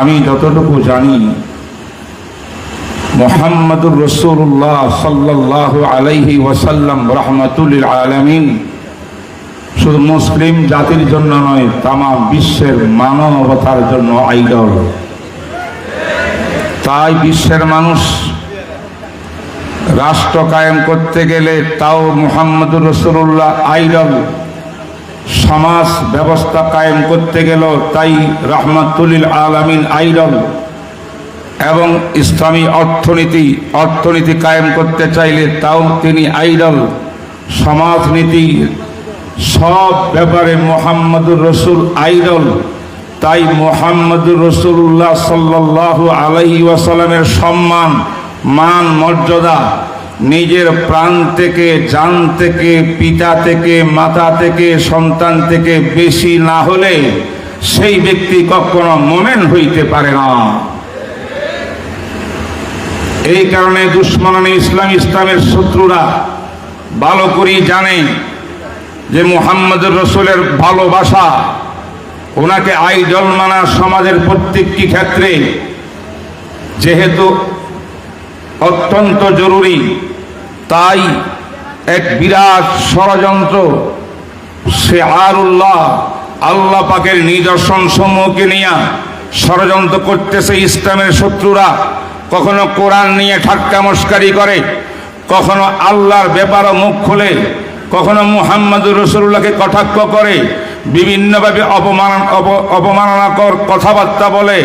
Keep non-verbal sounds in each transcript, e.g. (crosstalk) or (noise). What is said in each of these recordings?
আমি যতটুকু জানি, মোহাম্মদুর রসুল্লাহ সাল্লাহ আলাইহি ওয়াসাল্লাম রহমতুল আলমিন। শুধু মুসলিম জাতির জন্য নয়, তামা বিশ্বের মানবতার জন্য আইডল তাই বিশ্বের মানুষ রাষ্ট্র কায়েম করতে গেলে তাও মোহাম্মদুর রসুল্লাহ আইডল সমাজ ব্যবস্থা কায়েম করতে গেল তাই রহমতুল্লিল আলমিন আইডল এবং ইসলামী অর্থনীতি অর্থনীতি কায়েম করতে চাইলে তাও তিনি আইডল সমাজনীতি সব ব্যাপারে মোহাম্মদুর রসুল আইডল তাই মোহাম্মদুর রসুল্লাহ সাল্লাহ আলহি ওয়াসাল্লামের সম্মান, মান, মর্যাদা নিজের প্রাণ থেকে, জান থেকে, পিতা থেকে, মাতা থেকে, সন্তান থেকে বেশি না হলে সেই ব্যক্তি কখনো মোমেন হইতে পারে না। এই কারণে দুশ্মনানি ইসলাম ইসলামের শত্রুরা ভালো করেই জানে যে মুহাম্মদুর রসুলের ভালোবাসা, ওনাকে আইডল মানা সমাজের প্রত্যেকটি ক্ষেত্রে যেহেতু অত্যন্ত জরুরি তাই এক বিরাট ষড়যন্ত্র। সে আরুল্লাহ আল্লাহ পাকের নিদর্শন সমূহকে নিয়ে ষড়যন্ত্র করতেছে ইসলামের শত্রুরা। কখনো কোরআন নিয়ে ঠাট্টা মস্কারি করে, কখনো আল্লাহর ব্যাপারও মুখ খোলে, কখনো মুহাম্মদুর রসুল্লাহকে কটাক্ষ করে, বিভিন্নভাবে অপমান অপমাননাকর কথাবার্তা বলে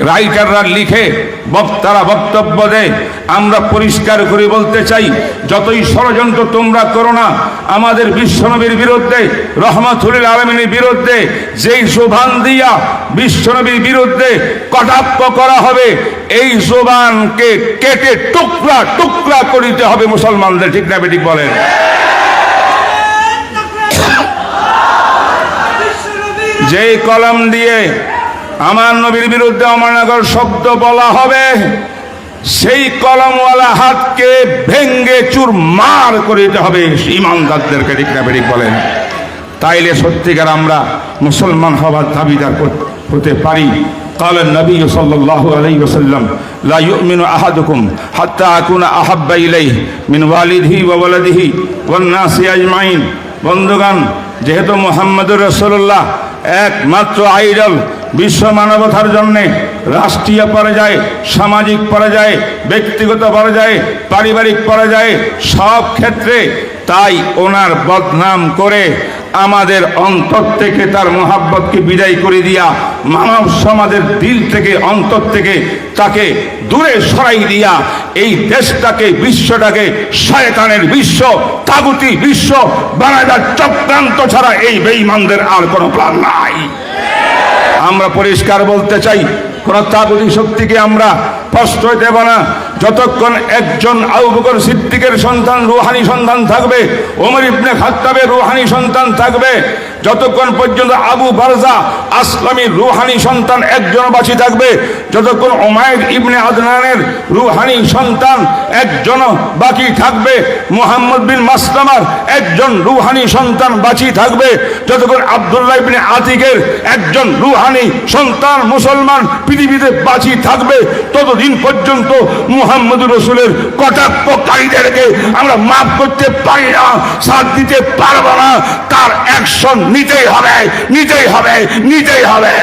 রাইটাররা লিখে বক্তারা বক্তব্য দেয়। আমরা পরিষ্কার করে বলতে চাই যতই ষড়যন্ত্র তোমরা করো না আমাদের বিশ্বনবীর বিরুদ্ধে রহমতুল আলমিনের বিরুদ্ধে যেই জোবান দিয়া বিশ্বনবীর বিরুদ্ধে কটাক্ষ করা হবে এই জোবানকে কেটে টুকরা টুকরা করিতে হবে মুসলমানদের ঠিক না বেঠিক বলেন? (laughs) যেই কলম দিয়ে আমার নবীর বিরুদ্ধে অমানগর শব্দ বলা হবে সেই কলমওয়ালা হাতকে ভেঙ্গে চুর মার করে দিতে হবে ইমানদারদেরকে ঠিক না বেরিক বলেন তাইলে সত্যিকার আমরা মুসলমান হওয়ার দাবিদার কর- হতে পারি قال النبي صلى الله عليه وسلم لا يؤمن أحدكم حتى أكون أحب إليه من والده وولده والناس أجمعين বন্ধুগণ যেহেতু মোহাম্মদুর রসুল্লাহ একমাত্র আইডল বিশ্ব মানবতার জন্যে রাষ্ট্রীয় পর্যায়ে সামাজিক পর্যায়ে ব্যক্তিগত পর্যায়ে পারিবারিক পর্যায়ে সব ক্ষেত্রে তাই ওনার বদনাম করে আমাদের অন্তর থেকে তার মোহাব্বতকে বিদায় করে দিয়া মানব সমাজের দিল থেকে, অন্তর থেকে তাকে দূরে সরাই দিয়া এই দেশটাকে, বিশ্বটাকে শয়তানের বিশ্ব, তাগুতি বিশ্ব বানাদার চক্রান্ত ছাড়া এই বেঈমানদের আর কোনো প্ল্যান নাই। আমরা পরিষ্কার বলতে চাই, কোন তাগুতি শক্তিকে আমরা প্রশ্রয় দেব না। যতক্ষণ একজন আবু বকর সিদ্দিকের সন্তান, রুহানি সন্তান থাকবে, ওমর ইবনে খাত্তাবের রুহানি সন্তান থাকবে, যতক্ষণ পর্যন্ত আবু বারজা আসলামী রুহানি সন্তান একজন বাঁচি থাকবে, যতক্ষণ ওমায়ের ইবনে আদনানের রুহানি সন্তান একজন বাকি থাকবে, মোহাম্মদ বিন মাসলামার একজন রুহানি সন্তান বাঁচি থাকবে, যতক্ষণ আবদুল্লাহ ইবনে আতিকের একজন রুহানি সন্তান মুসলমান পৃথিবীতে বাঁচি থাকবে, ততদিন পর্যন্ত মুহাম্মদুর রসুলের কটাক্ষকারীদেরকে আমরা মাফ করতে পারি না, সাথ দিতে পারব না। তার অ্যাকশন নিতেই হবে নিতেই হবে নিতেই হবে।